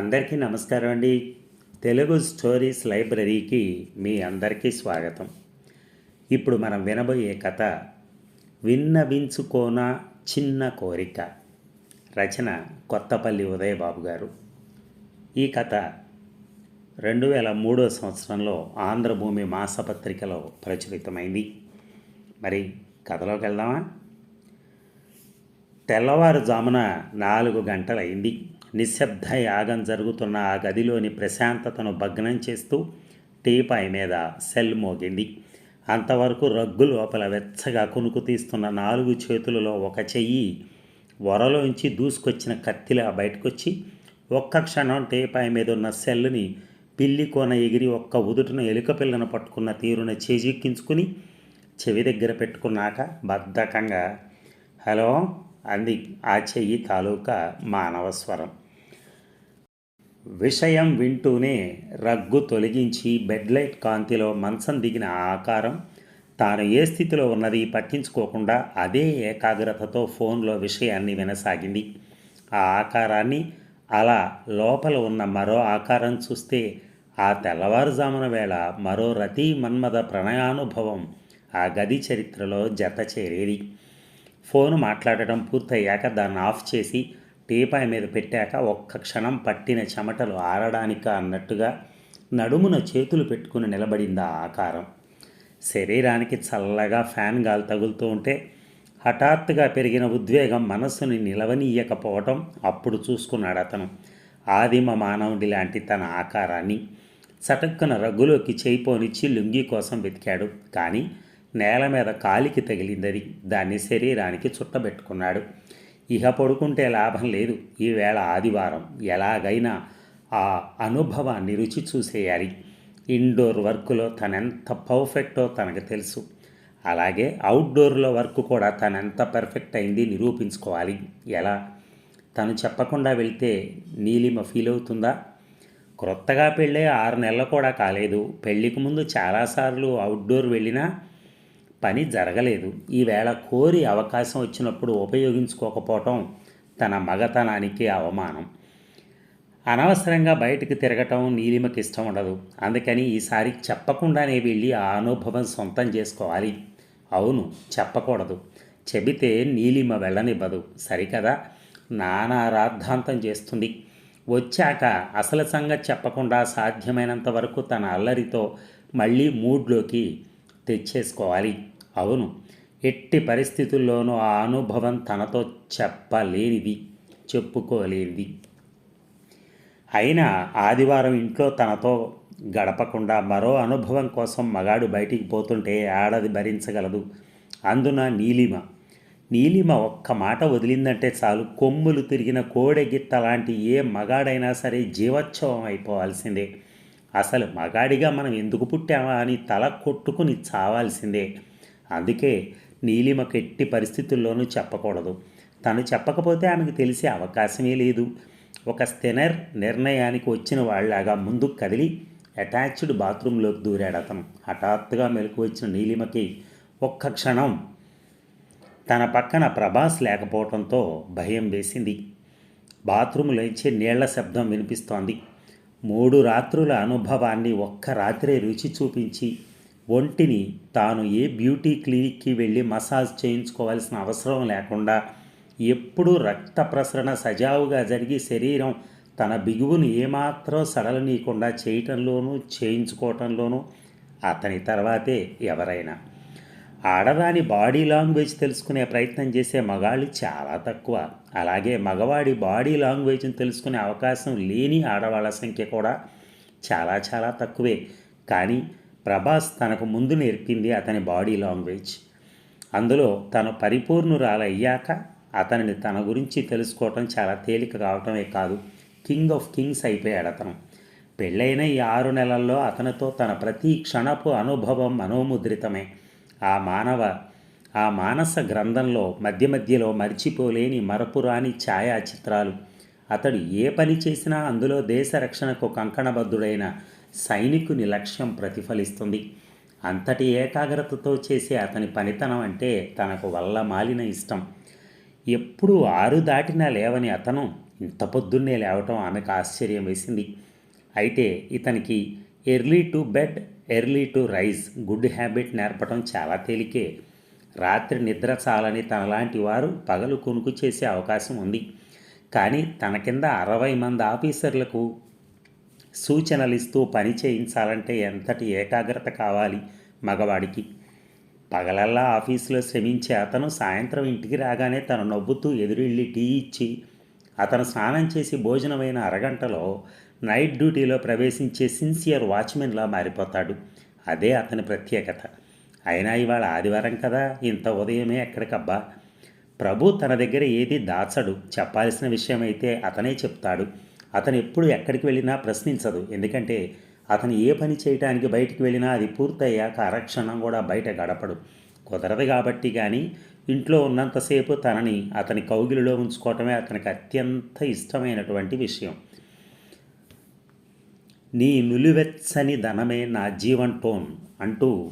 అందరికీ నమస్కారం అండి. తెలుగు స్టోరీస్ లైబ్రరీకి మీ అందరికీ స్వాగతం. ఇప్పుడు మనం వినబోయే కథ విన్నవించుకోన చిన్న కోరిక. రచన కొత్తపల్లి ఉదయబాబు గారు. ఈ కథ రెండు వేల మూడో సంవత్సరంలో ఆంధ్రభూమి మాసపత్రికలో ప్రచురితమైంది. మరి కథలోకి వెళ్దామా? తెల్లవారుజామున నాలుగు గంటలైంది. నిశ్శబ్ద యాగం జరుగుతున్న ఆ గదిలోని ప్రశాంతతను భగ్నం చేస్తూ టీపాయ్ మీద సెల్ మోగింది. అంతవరకు రగ్గు లోపల వెచ్చగా కునుకు తీస్తున్న నాలుగు చేతులలో ఒక చెయ్యి వరలోంచి దూసుకొచ్చిన కత్తిలా బయటకొచ్చి ఒక్క క్షణం టీపాయ్ మీద ఉన్న సెల్ని పిల్లి కోన ఎగిరి ఒక్క ఉదుటిన ఎలుక పిల్లను పట్టుకున్న తీరున చేజిక్కించుకుని చెవి దగ్గర పెట్టుకున్నాక బద్ధకంగా హలో అంది ఆ చెయ్యి తాలూకా మానవ స్వరం. విషయం వింటూనే రగ్గు తొలగించి బెడ్లైట్ కాంతిలో మంచం దిగిన ఆకారం తాను ఏ స్థితిలో ఉన్నది పట్టించుకోకుండా అదే ఏకాగ్రతతో ఫోన్లో విషయాన్ని వినసాగింది. ఆ ఆకారాన్ని అలా లోపల ఉన్న మరో ఆకారం చూస్తే ఆ తెల్లవారుజామున వేళ మరో రతి మన్మద ప్రణయానుభవం ఆ గది చరిత్రలో జత చేరేది. ఫోన్ మాట్లాడటం పూర్తయ్యాక దాన్ని ఆఫ్ చేసి టీపాయ్ మీద పెట్టాక ఒక్క క్షణం పట్టిన చెమటలు ఆరడానిక అన్నట్టుగా నడుమున చేతులు పెట్టుకుని నిలబడింది ఆ ఆకారం. శరీరానికి చల్లగా ఫ్యాన్ గాలి తగులుతూ ఉంటే హఠాత్తుగా పెరిగిన ఉద్వేగం మనస్సుని నిలవనీయకపోవటం అప్పుడు చూసుకున్నాడు అతను. ఆదిమ మానవుడి లాంటి తన ఆకారాన్ని చటక్కున రగ్గులోకి చేయిపోనిచ్చి లుంగి కోసం వెతికాడు. కానీ నేల మీద కాలికి తగిలిందది దాన్ని శరీరానికి చుట్టబెట్టుకున్నాడు. ఇహ పడుకుంటే లాభం లేదు. ఈవేళ ఆదివారం ఎలాగైనా ఆ అనుభవాన్ని రుచి చూసేయాలి ఇండోర్ వర్క్లో తనెంత పర్ఫెక్టో తనకు తెలుసు. అలాగే అవుట్డోర్లో వర్క్ కూడా తనెంత పర్ఫెక్ట్ అయింది నిరూపించుకోవాలి. ఎలా? తను చెప్పకుండా వెళ్తే నీలిమ ఫీల్ అవుతుందా క్రొత్తగా పెళ్ళే ఆరు నెలలు కూడా కాలేదు. పెళ్ళికి ముందు చాలాసార్లు అవుట్డోర్ వెళ్ళినా పని జరగలేదు. ఈవేళ కోరి అవకాశం వచ్చినప్పుడు ఉపయోగించుకోకపోవటం తన మగతనానికి అవమానం. అనవసరంగా బయటకు తిరగటం నీలిమకి ఇష్టం ఉండదు. అందుకని ఈసారి చెప్పకుండానే వెళ్ళి ఆ అనుభవం సొంతం చేసుకోవాలి. అవును చెప్పకూడదు. చెబితే నీలిమ వెళ్ళనివ్వదు. సరికదా? నానా రాద్ధాంతం చేస్తుంది. వచ్చాక అసలు సంగతి చెప్పకుండా సాధ్యమైనంత వరకు తన అల్లరితో మళ్ళీ మూడ్లోకి తెచ్చేసుకోవాలి. అవును. ఎట్టి పరిస్థితుల్లోనూ ఆ అనుభవం తనతో చెప్పలేనిది చెప్పుకోలేనిది. అయినా ఆదివారం ఇంట్లో తనతో గడపకుండా మరో అనుభవం కోసం మగాడు బయటికి పోతుంటే ఆడది భరించగలదు. అందున నీలిమ. నీలిమ ఒక్క మాట వదిలిందంటే చాలు. కొమ్ములు తిరిగిన కోడెగిత్త లాంటి ఏ మగాడైనా సరే జీవోత్సవం అయిపోవాల్సిందే. అసలు మగాడిగా మనం ఎందుకు పుట్టామా అని తల కొట్టుకుని చావాల్సిందే. అందుకే నీలిమకు ఎట్టి పరిస్థితుల్లోనూ చెప్పకూడదు. తను చెప్పకపోతే ఆమెకు తెలిసే అవకాశమే లేదు. ఒక స్థినర్ నిర్ణయానికి వచ్చిన వాళ్ళలాగా ముందుకు కదిలి అటాచ్డ్ బాత్రూంలోకి దూరాడు అతను. హఠాత్తుగా మెలకు వచ్చిన నీలిమకి ఒక్క క్షణం తన పక్కన ప్రభాస్ లేకపోవడంతో భయం వేసింది. బాత్రూంలోంచి నీళ్ళ శబ్దం వినిపిస్తోంది. మూడు రాత్రుల అనుభవాన్ని ఒక్క రాత్రే రుచి చూపించి ఒంటిని తాను ఏ బ్యూటీ క్లినిక్కి వెళ్ళి మసాజ్ చేయించుకోవాల్సిన అవసరం లేకుండా ఎప్పుడూ రక్త ప్రసరణ సజావుగా జరిగి శరీరం తన బిగువును ఏమాత్రం సడలనీయకుండా చేయటంలోనూ చేయించుకోవటంలోనూ అతని తర్వాతే ఎవరైనా. ఆడదాని బాడీ లాంగ్వేజ్ తెలుసుకునే ప్రయత్నం చేసే మగాళ్ళు చాలా తక్కువ. అలాగే మగవాడి బాడీ లాంగ్వేజ్ని తెలుసుకునే అవకాశం లేని ఆడవాళ్ళ సంఖ్య కూడా చాలా చాలా తక్కువే. కానీ ప్రభాస్ తనకు ముందు నేర్పింది అతని బాడీ లాంగ్వేజ్. అందులో తను పరిపూర్ణురాలయ్యాక అతనిని తన గురించి తెలుసుకోవటం చాలా తేలిక కావటమే కాదు కింగ్ ఆఫ్ కింగ్స్ అయిపోయాడు అతను. పెళ్ళైన ఈ ఆరు నెలల్లో అతనితో తన ప్రతి క్షణపు అనుభవం మనోముద్రితమే. ఆ మానవ ఆ మానస గ్రంథంలో మధ్య మధ్యలో మర్చిపోలేని మరపురాని ఛాయాచిత్రాలు. అతడు ఏ పని చేసినా అందులో దేశ రక్షణకు కంకణబద్ధుడైన సైనికుని లక్ష్యం ప్రతిఫలిస్తుంది. అంతటి ఏకాగ్రతతో చేసే అతని పనితనం అంటే తనకు వల్ల మాలిన ఇష్టం. ఎప్పుడు ఆరు దాటినా లేవని అతను ఇంత పొద్దున్నే లేవటం ఆమెకు ఆశ్చర్యం వేసింది. అయితే ఇతనికి early to bed early to rise good habit నేర్పడం చాలా తేలికే. రాత్రి నిద్ర చాలని తనలాంటి వారు పగలు కొనుక్కు చేసే అవకాశం ఉంది. కానీ తన కింద అరవై మంది ఆఫీసర్లకు సూచనలు ఇస్తూ పని చేయించాలంటే ఎంతటి ఏకాగ్రత కావాలి మగవాడికి? పగలల్లా ఆఫీసులో శ్రమించే అతను సాయంత్రం ఇంటికి రాగానే తను నవ్వుతూ ఎదురెళ్ళి టీ ఇచ్చి అతను స్నానం చేసి భోజనమైన అరగంటలో నైట్ డ్యూటీలో ప్రవేశించే సిన్సియర్ వాచ్మెన్లా మారిపోతాడు. అదే అతని ప్రత్యేకత. అయినా ఇవాళ ఆదివారం కదా ఇంత ఉదయమే ఎక్కడికబ్బా? ప్రభు తన దగ్గర ఏది దాచడు చెప్పాల్సిన విషయమైతే అతనే చెప్తాడు. అతను ఎప్పుడు ఎక్కడికి వెళ్ళినా ప్రశ్నించదు. ఎందుకంటే అతను ఏ పని చేయడానికి బయటికి వెళ్ళినా అది పూర్తయ్యాక అరక్షణం కూడా బయట గడపడు. కుదరదు కాబట్టి కానీ ఇంట్లో ఉన్నంతసేపు తనని అతని కౌగిలిలో ఉంచుకోవటమే అతనికి అత్యంత ఇష్టమైనటువంటి విషయం. నీ నులివెచ్చని ధనమే నా జీవన్ టోన్ అంటూ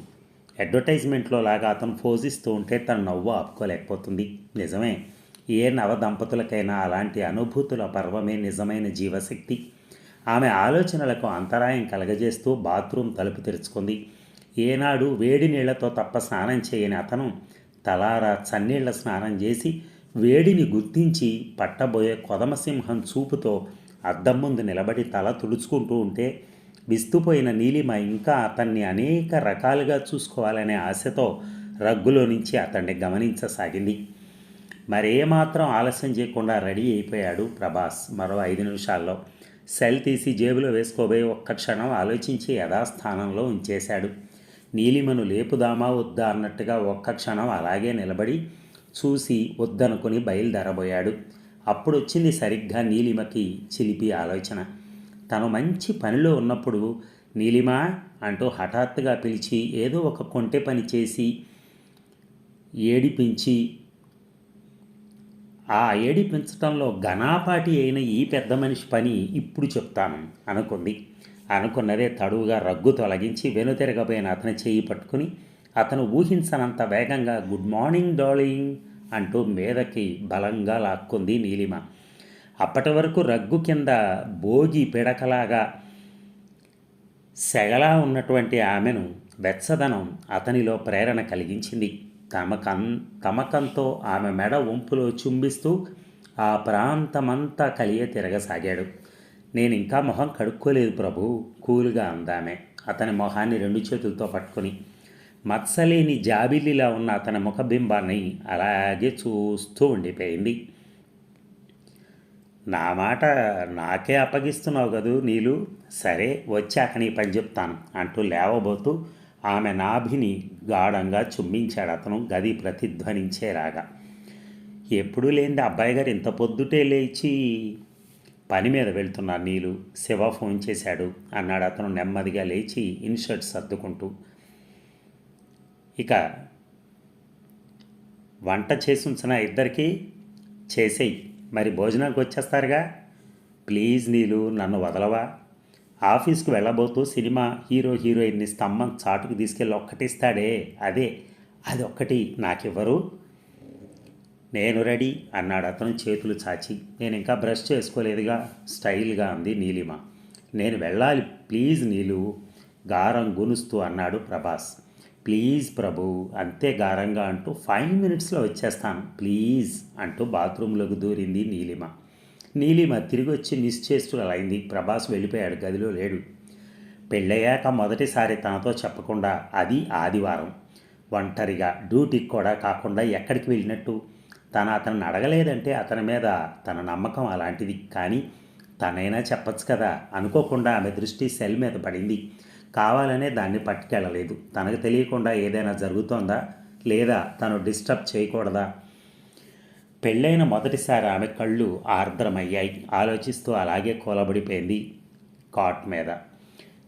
అడ్వర్టైజ్మెంట్లో లాగా అతను పోజిస్తూ ఉంటే తను నవ్వు ఆపుకోలేకపోతుంది. నిజమే. ఏ నవ దంపతులకైనా అలాంటి అనుభూతుల పర్వమే నిజమైన జీవశక్తి. ఆమె ఆలోచనలకు అంతరాయం కలగజేస్తూ బాత్రూమ్ తలుపు తెరుచుకుంది. ఏనాడు వేడి నీళ్ళతో తప్ప స్నానం చేయని అతను తలారా చన్నీళ్ళ స్నానం చేసి వేడిని గుర్తించి పట్టబోయే కొదమసింహం చూపుతో అద్దం ముందు నిలబడి తల తుడుచుకుంటూ ఉంటే విస్తుపోయిన నీలిమ ఇంకా అతన్ని అనేక రకాలుగా చూసుకోవాలనే ఆశతో రగ్గులో నుంచి అతన్ని గమనించసాగింది. మరేమాత్రం ఆలస్యం చేయకుండా రెడీ అయిపోయాడు ప్రభాస్. మరో ఐదు నిమిషాల్లో సెల్ తీసి జేబులో వేసుకోబోయి ఒక్క క్షణం ఆలోచించి యథాస్థానంలో ఉంచేశాడు. నీలిమను లేపుదామా వద్దా అన్నట్టుగా ఒక్క క్షణం అలాగే నిలబడి చూసి వద్దనుకుని బయలుదేరబోయాడు. అప్పుడు వచ్చింది సరిగ్గా నీలిమకి చిలిపి ఆలోచన. తను మంచి పనిలో ఉన్నప్పుడు నీలిమ అంటూ హఠాత్తుగా పిలిచి ఏదో ఒక కొంటె పని చేసి ఏడిపించి ఆ ఏడి పెంచటంలో ఘనాపాటి అయిన ఈ పెద్ద మనిషి పని ఇప్పుడు చెప్తాను. అనుకుంది. అనుకున్నదే తడువుగా రగ్గు తొలగించి వెనుతిరగబోయిన అతని చేయి పట్టుకుని అతను ఊహించనంత వేగంగా గుడ్ మార్నింగ్ డార్లింగ్ అంటూ మీదకి బలంగా లాక్కుంది నీలిమ. అప్పటి వరకు రగ్గు కింద భోగి పిడకలాగా సెగలా ఉన్నటువంటి ఆమెను వెచ్చదనం అతనిలో ప్రేరణ కలిగించింది. తమకం తమకంతో ఆమె మెడ వంపులో చుంబిస్తూ ఆ ప్రాంతమంతా కలియ తిరగసాగాడు. నేను ఇంకా మొహం కడుక్కోలేదు ప్రభు కూలుగా అందామె. అతని మొహాన్ని రెండు చేతులతో పట్టుకుని మత్సలేని జాబిల్లిలా ఉన్న అతని ముఖబింబాన్ని అలాగే చూస్తూ ఉండిపోయింది. నా మాట నాకే అప్పగిస్తున్నావు కదూ నీలు. సరే వచ్చాక నీ పని చెప్తాను అంటూ లేవబోతూ ఆమె నాభిని గాఢంగా చుమ్మించాడు. అతను గది ప్రతిధ్వనించేలాగా ఎప్పుడూ లేని అబ్బాయి గారు ఇంత పొద్దుటే లేచి పని మీద వెళ్తున్నారు నీలు. శివ ఫోన్ చేశాడు అన్నాడు అతను నెమ్మదిగా లేచి ఇన్షర్ట్ సర్దుకుంటూ. ఇక వంట చేసి ఉంచిన ఇద్దరికి చేసేయి. మరి భోజనానికి వచ్చేస్తారుగా? ప్లీజ్ నీలు నన్ను వదలవా? ఆఫీస్కి వెళ్ళబోతూ సినిమా హీరో హీరోయిన్ని స్తంభం చాటుకు తీసుకెళ్ళి ఒక్కటిస్తాడే. అదే అది ఒక్కటి నాకివ్వరు? నేను రెడీ అన్నాడు అతను చేతులు చాచి. నేను ఇంకా బ్రష్ చేసుకోలేదుగా. స్టైల్గా అంది నీలిమ. నేను వెళ్ళాలి. ప్లీజ్ నీలు. గారం గునుస్తూ అన్నాడు ప్రభాస్. ప్లీజ్ ప్రభు అంతే గారంగా అంటూ ఫైవ్ మినిట్స్లో వచ్చేస్తాను. ప్లీజ్ అంటూ బాత్రూంలోకి దూరింది నీలిమ. నీలిమ తిరిగి వచ్చి నిశ్చేస్తులైంది ప్రభాస్ వెళ్ళిపోయాడు. గదిలో లేడు. పెళ్ళయ్యాక మొదటిసారి తనతో చెప్పకుండా అది ఆదివారం. ఒంటరిగా డ్యూటీకి కూడా కాకుండా ఎక్కడికి వెళ్ళినట్టు? తను అతన్ని అడగలేదంటే అతని మీద తన నమ్మకం అలాంటిది. కానీ తనైనా చెప్పచ్చు కదా? అనుకోకుండా ఆమె దృష్టి సెల్ మీద పడింది. కావాలనే దాన్ని పట్టుకెళ్ళలేదు. తనకు తెలియకుండా ఏదైనా జరుగుతోందా? లేదా తను డిస్టర్బ్ చేయకూడదా? పెళ్ళైన మొదటిసారి ఆమె కళ్ళు ఆర్ద్రమయ్యాయి. ఆలోచిస్తూ అలాగే కూలబడిపోయింది కాట్ మీద.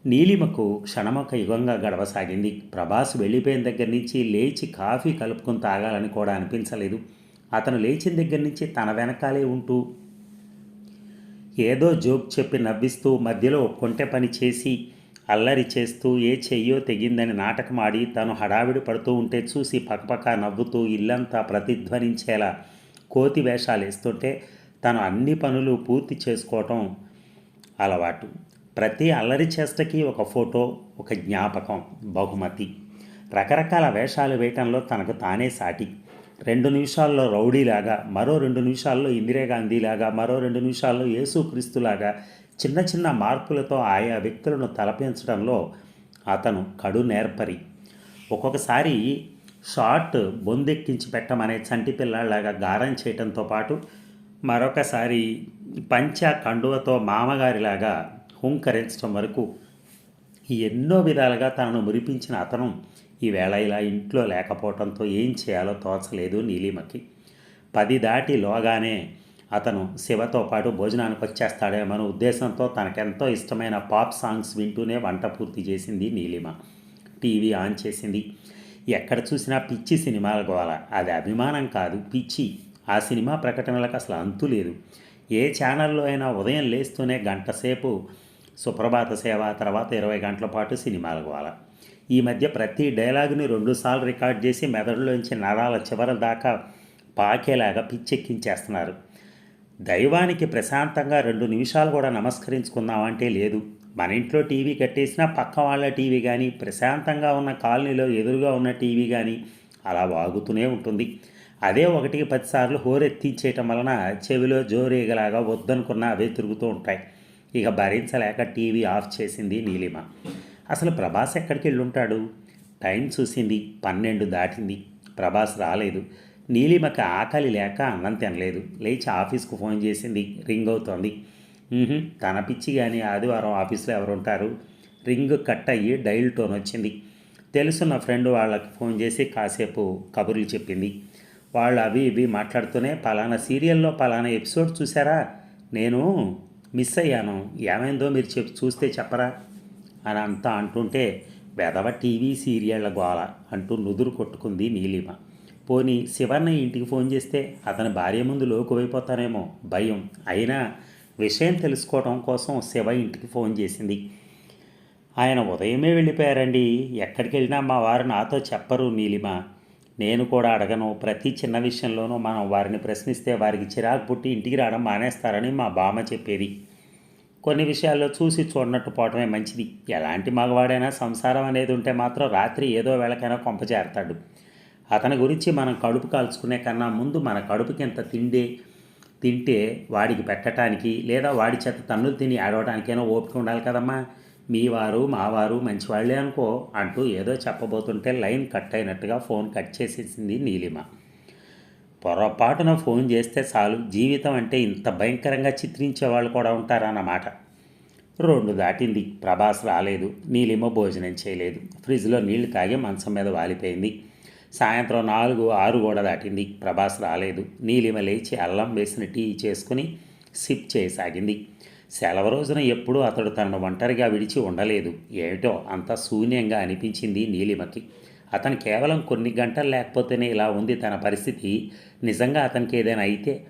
నీలిమకు క్షణమొక యుగంగా గడవసాగింది. ప్రభాస్ వెళ్ళిపోయిన దగ్గర నుంచి లేచి కాఫీ కలుపుకొని తాగాలని కూడా అనిపించలేదు. అతను లేచిన దగ్గర నుంచి తన వెనకాలే ఉంటూ ఏదో జోక్ చెప్పి నవ్విస్తూ మధ్యలో కొంటె పని చేసి అల్లరి చేస్తూ ఏ చెయ్యో తెగిందని నాటకమాడి తను హడావిడి పడుతూ ఉంటే చూసి పక్కపక్క నవ్వుతూ ఇల్లంతా ప్రతిధ్వనించేలా కోతి వేషాలు వేస్తుంటే తను అన్ని పనులు పూర్తి చేసుకోవటం అలవాటు. ప్రతి అల్లరి చేష్టకి ఒక ఫోటో ఒక జ్ఞాపకం బహుమతి. రకరకాల వేషాలు వేయటంలో తనకు తానే సాటి. రెండు నిమిషాల్లో రౌడీలాగా మరో రెండు నిమిషాల్లో ఇందిరాగాంధీలాగా మరో రెండు నిమిషాల్లో యేసుక్రీస్తులాగా చిన్న చిన్న మార్పులతో ఆయా వ్యక్తులను తలపించడంలో అతను కడు నేర్పరి ఒక్కొక్కసారి షార్ట్ బొందెక్కించి పెట్టమనే చంటి పిల్లాళ్ళలాగా గారం చేయటంతో పాటు మరొకసారి పంచ కండువతో మామగారిలాగా హుంకరించడం వరకు ఎన్నో విధాలుగా తనను మురిపించిన అతను ఈవేళ ఇలా ఇంట్లో లేకపోవడంతో ఏం చేయాలో తోచలేదు నీలిమకి. పది దాటి లోగానే అతను శివతో పాటు భోజనానికి వచ్చేస్తాడేమో ఉద్దేశంతో తనకెంతో ఇష్టమైన పాప్ సాంగ్స్ వింటూనే వంట పూర్తి చేసింది నీలిమ. టీవీ ఆన్ చేసింది. ఎక్కడ చూసినా పిచ్చి సినిమాల గోల. అది అభిమానం కాదు పిచ్చి. ఆ సినిమా ప్రకటనలకు అసలు అంతు లేదు. ఏ ఛానల్లో అయినా ఉదయం లేస్తూనే గంటసేపు సుప్రభాత సేవ తర్వాత ఇరవై గంటల పాటు సినిమాల గోల. ఈ మధ్య ప్రతి డైలాగుని రెండుసార్లు రికార్డ్ చేసి మెదడులోంచి నరాల చివర దాకా పాకేలాగా పిచ్చెక్కించేస్తున్నారు. దైవానికి ప్రశాంతంగా రెండు నిమిషాలు కూడా నమస్కరించుకుందామంటే లేదు. మన ఇంట్లో టీవీ కట్టేసినా పక్క వాళ్ళ టీవీ కానీ ప్రశాంతంగా ఉన్న కాలనీలో ఎదురుగా ఉన్న టీవీ కానీ అలా వాగుతూనే ఉంటుంది. అదే ఒకటికి పదిసార్లు హోరెత్తించేయటం వలన చెవిలో జోరేగలాగా వద్దనుకున్న అవే తిరుగుతూ ఉంటాయి. ఇక భరించలేక టీవీ ఆఫ్ చేసింది నీలిమ. అసలు ప్రభాస్ ఎక్కడికి వెళ్ళుంటాడు? టైం చూసింది పన్నెండు దాటింది. ప్రభాస్ రాలేదు. నీలిమకి ఆకలి లేక అన్నం తినలేదు. లేచి ఆఫీస్కు ఫోన్ చేసింది రింగ్ అవుతోంది. తన పిచ్చి కానీ ఆదివారం ఆఫీస్లో ఎవరు ఉంటారు రింగ్ కట్ అయ్యి డైల్ టోన్ వచ్చింది. తెలుసున్న ఫ్రెండ్ వాళ్ళకి ఫోన్ చేసి కాసేపు కబుర్లు చెప్పింది. వాళ్ళు అవి ఇవి మాట్లాడుతూనే పలానా సీరియల్లో పలానా ఎపిసోడ్ చూసారా నేను మిస్ అయ్యాను. ఏమైందో మీరు చెప్ చూస్తే చెప్పరా? అని అంతా అంటుంటే వెదవ టీవీ సీరియళ్ళ గోల అంటూ నుదురు కొట్టుకుంది నీలిమ. పోనీ శివన్న ఇంటికి ఫోన్ చేస్తే అతని భార్య ముందు లోకువైపోతానేమో భయం. అయినా విషయం తెలుసుకోవడం కోసం శివ ఇంటికి ఫోన్ చేసింది. ఆయన ఉదయమే వెళ్ళిపోయారండి. ఎక్కడికి వెళ్ళినా మా వారు నాతో చెప్పరు నీలిమ. నేను కూడా అడగను. ప్రతి చిన్న విషయంలోనూ మనం వారిని ప్రశ్నిస్తే వారికి చిరాకు పుట్టి ఇంటికి రావడం మానేస్తారని మా బామ్మ చెప్పేది. కొన్ని విషయాల్లో చూసి చూడనట్టు పోవటమే మంచిది. ఎలాంటి మగవాడైనా సంసారం అనేది ఉంటే మాత్రం రాత్రి ఏదో వేళకైనా కొంప చేరతాడు అతని గురించి మనం కడుపు కాల్చుకునే కన్నా ముందు మన కడుపుకి ఎంత తిండే తింటే వాడికి పెట్టడానికి లేదా వాడి చేత తన్నులు తిని ఆడవడానికైనా ఓపిక ఉండాలి కదమ్మా. మీ వారు మా వారు మంచివాళ్ళే అనుకో అంటూ ఏదో చెప్పబోతుంటే లైన్ కట్ అయినట్టుగా ఫోన్ కట్ చేసేసింది నీలిమ. పొరపాటున ఫోన్ చేస్తే చాలు జీవితం అంటే ఇంత భయంకరంగా చిత్రించే వాళ్ళు కూడా ఉంటారన్నమాట. రెండు దాటింది ప్రభాస్ రాలేదు నీలిమ భోజనం చేయలేదు. ఫ్రిడ్జ్లో నీళ్ళు తాగి మంచం మీద వాలిపోయింది. సాయంత్రం నాలుగు ఆరు కూడా దాటింది. ప్రభాస్ రాలేదు. నీలిమ లేచి అల్లం వేసిన టీ చేసుకుని సిప్ చేయసాగింది. సెలవు రోజున ఎప్పుడూ అతడు తనను ఒంటరిగా విడిచి ఉండలేదు. ఏమిటో అంత శూన్యంగా అనిపించింది నీలిమకి. అతను కేవలం కొన్ని గంటలు లేకపోతేనే ఇలా ఉంది తన పరిస్థితి. నిజంగా అతనికి ఏదైనా అయితే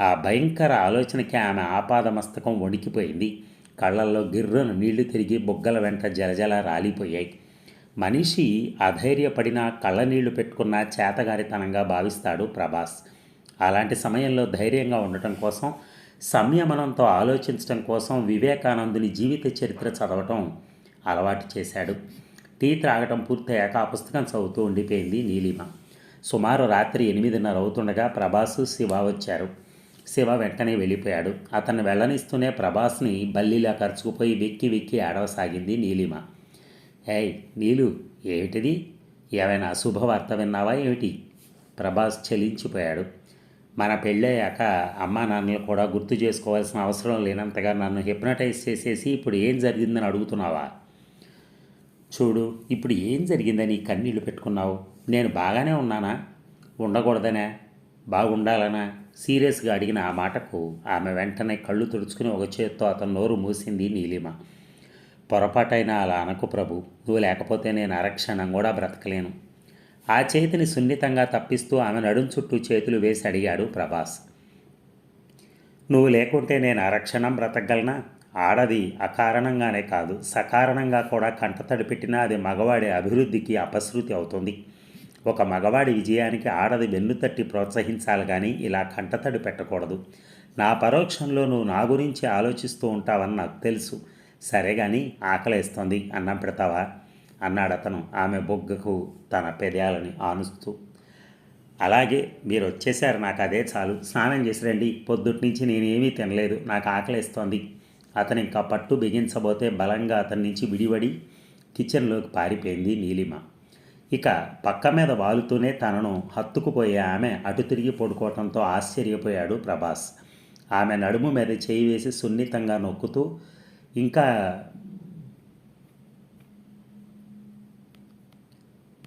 ఆ భయంకర ఆలోచనకి ఆమె ఆపాదమస్తకం వణికిపోయింది. కళ్ళల్లో గిర్రను నీళ్ళు తిరిగి బొగ్గల వెంట జలజల రాలిపోయాయి. మనిషి అధైర్యపడినా కళ్ళనీళ్ళు పెట్టుకున్న చేతగారితనంగా భావిస్తాడు ప్రభాస్. అలాంటి సమయంలో ధైర్యంగా ఉండటం కోసం సంయమనంతో ఆలోచించడం కోసం వివేకానందుని జీవిత చరిత్ర చదవటం అలవాటు చేశాడు. టీ త్రాగటం పూర్తయ్యాక ఆ పుస్తకం చదువుతూ ఉండిపోయింది నీలిమ. సుమారు రాత్రి ఎనిమిదిన్నర అవుతుండగా ప్రభాస్ శివ వచ్చారు. శివ వెంటనే వెళ్ళిపోయాడు. అతన్ని వెళ్ళనిస్తూనే ప్రభాస్ని బల్లిలా ఖర్చుకుపోయి వెక్కి వెక్కి ఆడవసాగింది నీలిమ. ఏయ్ నీలు ఏమిటిది? ఏమైనా అశుభవార్త విన్నావా ఏమిటి? ప్రభాస్ చెలించిపోయాడు. మన పెళ్ళయ్యాక అమ్మా నాన్నలు కూడా గుర్తు చేసుకోవాల్సిన అవసరం లేనంతగా నన్ను హిప్నటైజ్ చేసేసి ఇప్పుడు ఏం జరిగిందని అడుగుతున్నావా? చూడు ఇప్పుడు ఏం జరిగిందని కన్నీళ్ళు పెట్టుకున్నావు? నేను బాగానే ఉన్నానా? ఉండకూడదనే? బాగుండాలనా? సీరియస్గా అడిగిన ఆ మాటకు ఆమె వెంటనే కళ్ళు తుడుచుకుని ఒక చేత్తో అతను నోరు మూసింది నీలిమ. పొరపాటైనా అలా అనకు ప్రభు. నువ్వు లేకపోతే నేను అరక్షణం కూడా బ్రతకలేను. ఆ చేతిని సున్నితంగా తప్పిస్తూ ఆమె నడుం చుట్టూ చేతులు వేసి అడిగాడు ప్రభాస్. నువ్వు లేకుంటే నేను అరక్షణం బ్రతకగలనా? ఆడది అకారణంగానే కాదు సకారణంగా కూడా కంటతడి పెట్టినా అది మగవాడి అభివృద్ధికి అపశృతి అవుతుంది. ఒక మగవాడి విజయానికి ఆడది వెన్నుతట్టి ప్రోత్సహించాలి కానీ ఇలా కంటతడి పెట్టకూడదు. నా పరోక్షంలో నువ్వు నా గురించి ఆలోచిస్తూ ఉంటావని నాకు తెలుసు. సరే కానీ ఆకలేస్తోంది అన్నం పెడతావా? అన్నాడు అతను ఆమె బొగ్గకు తన పెదయాలని ఆనుస్తూ. అలాగే మీరు వచ్చేసారు నాకు అదే చాలు. స్నానం చేసి రండి. పొద్దుటి నుంచి నేనేమీ తినలేదు. నాకు ఆకలేస్తోంది. అతను ఇంకా పట్టు బిగించబోతే బలంగా అతని నుంచి విడివడి కిచెన్లోకి పారిపోయింది నీలిమ. ఇక పక్క మీద వాలుతూనే తనను హత్తుకుపోయే ఆమె అటు తిరిగి పడుకోవటంతో ఆశ్చర్యపోయాడు ప్రభాస్. ఆమె నడుము మీద చేయి వేసి సున్నితంగా నొక్కుతూ ఇంకా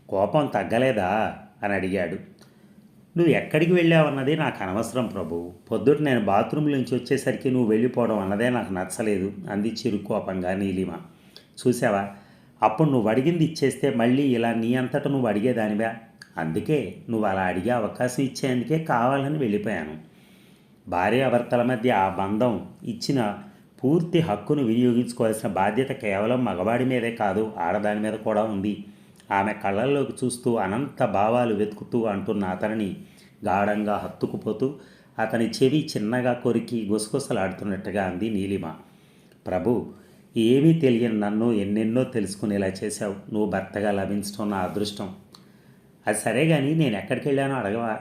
కోపం తగ్గలేదా అని అడిగాడు. నువ్వు ఎక్కడికి వెళ్ళావన్నది నాకు అనవసరం ప్రభు. పొద్దుట నేను బాత్రూమ్ నుంచి వచ్చేసరికి నువ్వు వెళ్ళిపోవడం అన్నదే నాకు నచ్చలేదు అంది చిరుకోపంగా నీలిమ. చూసావా అప్పుడు నువ్వు అడిగింది ఇచ్చేస్తే మళ్ళీ ఇలా నీ అంతటా నువ్వు అడిగేదానివా? అందుకే నువ్వు అలా అడిగే అవకాశం ఇచ్చేందుకే కావాలని వెళ్ళిపోయాను. భార్యాభర్తల మధ్య ఆ బంధం ఇచ్చిన పూర్తి హక్కును వినియోగించుకోవాల్సిన బాధ్యత కేవలం మగవాడి మీదే కాదు ఆడదాని మీద కూడా ఉంది. ఆమె కళ్ళల్లోకి చూస్తూ అనంత భావాలు వెతుకుతూ అంటున్న అతనిని గాఢంగా హత్తుకుపోతూ అతని చెవి చిన్నగా కొరికి గుసగుసలాడుతున్నట్టుగా అంది నీలిమ. ప్రభు ఏమీ తెలియని నన్ను ఎన్నెన్నో తెలుసుకునేలా చేశావు. నువ్వు భర్తగా లభించడం నా అదృష్టం. అది సరే కానీ నేను ఎక్కడికి వెళ్ళానో అడగవా?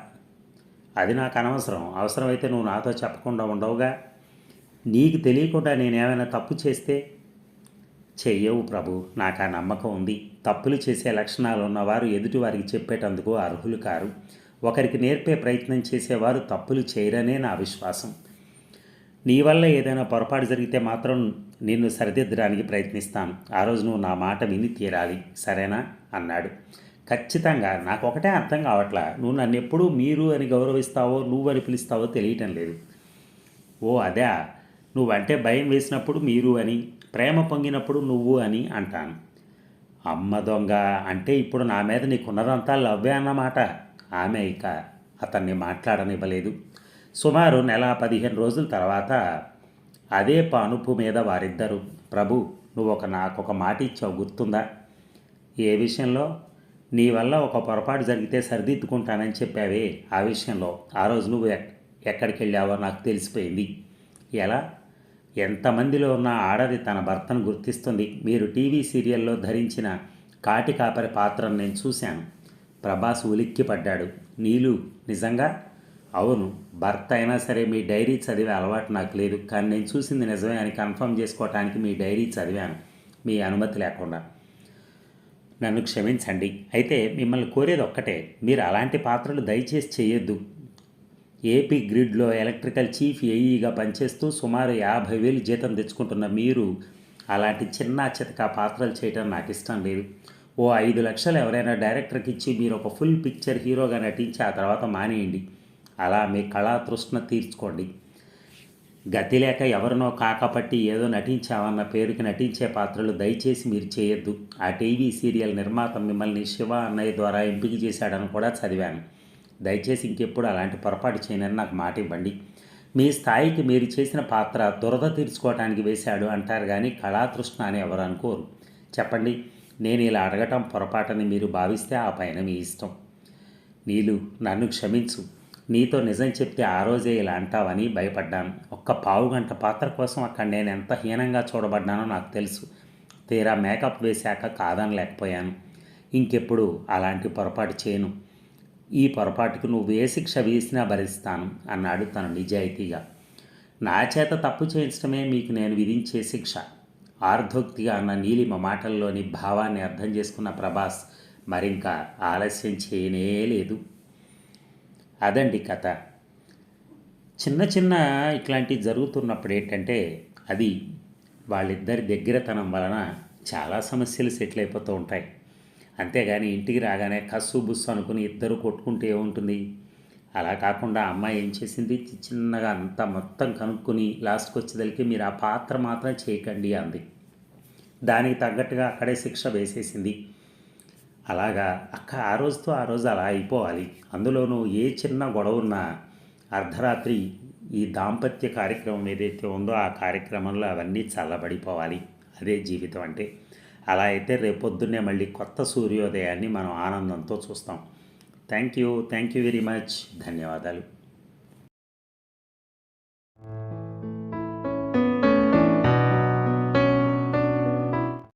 అది నాకు అనవసరం. అవసరమైతే నువ్వు నాతో చెప్పకుండా ఉండవుగా. నీకు తెలియకుండా నేనేమైనా తప్పు చేస్తే చెయ్యవు ప్రభు. నాకు ఆ నమ్మకం ఉంది. తప్పులు చేసే లక్షణాలు ఉన్నవారు ఎదుటివారికి చెప్పేటందుకు అర్హులు కారు. ఒకరికి నేర్పే ప్రయత్నం చేసేవారు తప్పులు చేయరనే నా విశ్వాసం. నీ వల్ల ఏదైనా పొరపాటు జరిగితే మాత్రం నిన్ను సరిదిద్దడానికి ప్రయత్నిస్తాను. ఆ రోజు నువ్వు నా మాట విని తీరాలి. సరేనా? అన్నాడు. ఖచ్చితంగా. నాకు ఒకటే అర్థం కావట్లా. నువ్వు నన్ను ఎప్పుడూ మీరు అని గౌరవిస్తావో నువ్వు అని పిలుస్తావో తెలియటం లేదు. ఓ అదే. నువ్వంటే భయం వేసినప్పుడు మీరు అని ప్రేమ పొంగినప్పుడు నువ్వు అని అంటాను. అమ్మ దొంగ అంటే ఇప్పుడు నా మీద నీకున్నదంతా లవ్వే అన్నమాట. ఆమె ఇక అతన్ని మాట్లాడనివ్వలేదు. సుమారు నెల పదిహేను రోజుల తర్వాత అదే పానుపు మీద వారిద్దరు ప్రభు నువ్వు ఒక నాకు ఒక మాట ఇచ్చావు గుర్తుందా? ఏ విషయంలో? నీ వల్ల ఒక పొరపాటు జరిగితే సరిదిద్దుకుంటానని చెప్పావే ఆ విషయంలో. ఆ రోజు నువ్వు ఎక్కడికి వెళ్ళావో నాకు తెలిసిపోయింది. ఎలా? ఎంతమందిలో ఉన్న ఆడది తన భర్తను గుర్తిస్తుంది. మీరు టీవీ సీరియల్లో ధరించిన కాటి కాపరి పాత్రను నేను చూశాను. ప్రభాస్ ఉలిక్కి పడ్డాడు. నీలు నిజంగా? అవును భర్త అయినా సరే మీ డైరీ చదివే అలవాటు నాకు లేదు. కానీ నేను చూసింది నిజమే అని కన్ఫర్మ్ చేసుకోవటానికి మీ డైరీ చదివాను. మీ అనుమతి లేకుండా. నన్ను క్షమించండి. అయితే మిమ్మల్ని కోరేది ఒక్కటే. మీరు అలాంటి పాత్రలు దయచేసి చేయొద్దు. ఏపీ గ్రిడ్లో ఎలక్ట్రికల్ చీఫ్ ఏఈగా పనిచేస్తూ సుమారు యాభై వేలు జీతం తెచ్చుకుంటున్న మీరు అలాంటి చిన్న చితక పాత్రలు చేయడం నాకు ఇష్టం లేదు. ఓ ఐదు లక్షలు ఎవరైనా డైరెక్టర్కి ఇచ్చి మీరు ఒక ఫుల్ పిక్చర్ హీరోగా నటించి ఆ తర్వాత మానేయండి. అలా మీ కళాతృష్ణ తీర్చుకోండి. గతి లేక ఎవరినో కాకపట్టి ఏదో నటించామన్న పేరుకి నటించే పాత్రలు దయచేసి మీరు చేయొద్దు. ఆ టీవీ సీరియల్ నిర్మాత మిమ్మల్ని శివ అన్నయ్య ద్వారా ఎంపిక చేశాడని కూడా చదివాను. దయచేసి ఇంకెప్పుడు అలాంటి పొరపాటు చేయనని నాకు మాట ఇవ్వండి. మీ స్థాయికి మీరు చేసిన పాత్ర దురద తీర్చుకోవటానికి వేశాడు అంటారు కానీ కళాతృష్ణ అని ఎవరు అనుకోరు. చెప్పండి నేను ఇలా అడగటం పొరపాటని మీరు భావిస్తే ఆ పైన మీ ఇష్టం. నీలు నన్ను క్షమించు. నీతో నిజం చెప్తే ఆ రోజే ఇలా అంటావని భయపడ్డాను. ఒక్క పావు గంట పాత్ర కోసం అక్కడ నేను ఎంత హీనంగా చూడబడ్డానో నాకు తెలుసు. తీరా మేకప్ వేశాక కాదనలేకపోయాను. ఇంకెప్పుడు అలాంటి పొరపాటు చేయను. ఈ పొరపాటుకు నువ్వు ఏ శిక్ష వేసినా భరిస్తాను అన్నాడు తను నిజాయితీగా. నా చేత తప్పు చేయించడమే మీకు నేను విధించే శిక్ష ఆర్ధోక్తిగా అన్న నీలిమ మాటల్లోని భావాన్ని అర్థం చేసుకున్న ప్రభాస్ మరింకా ఆలస్యం చేయనే లేదు. అదండి కథ. చిన్న చిన్న ఇట్లాంటివి జరుగుతున్నప్పుడు ఏంటంటే అది వాళ్ళిద్దరి దగ్గరతనం వలన చాలా సమస్యలు సెటిల్ అయిపోతూ ఉంటాయి. అంతేగాని ఇంటికి రాగానే కస్సు బుస్సు అనుకుని ఇద్దరు కొట్టుకుంటే ఏముంటుంది? అలా కాకుండా అమ్మాయి ఏం చేసింది? చిన్నగా అంతా మొత్తం కనుక్కొని లాస్ట్కి వచ్చేదలికి మీరు ఆ పాత్ర మాత్రం చేయకండి అంది. దానికి తగ్గట్టుగా అక్కడే శిక్ష వేసేసింది. అలాగా అక్క ఆ రోజుతో ఆ రోజు అలా అయిపోవాలి. అందులోనూ ఏ చిన్న గొడవ ఉన్నా అర్ధరాత్రి ఈ దాంపత్య కార్యక్రమం ఏదైతే ఉందో ఆ కార్యక్రమంలో అవన్నీ చల్లబడిపోవాలి. అదే జీవితం అంటే. అలా అయితే రేపొద్దున్నే మళ్ళీ కొత్త సూర్యోదయాన్ని మనం ఆనందంతో చూస్తాం. Thank you. Thank you very much. ధన్యవాదాలు.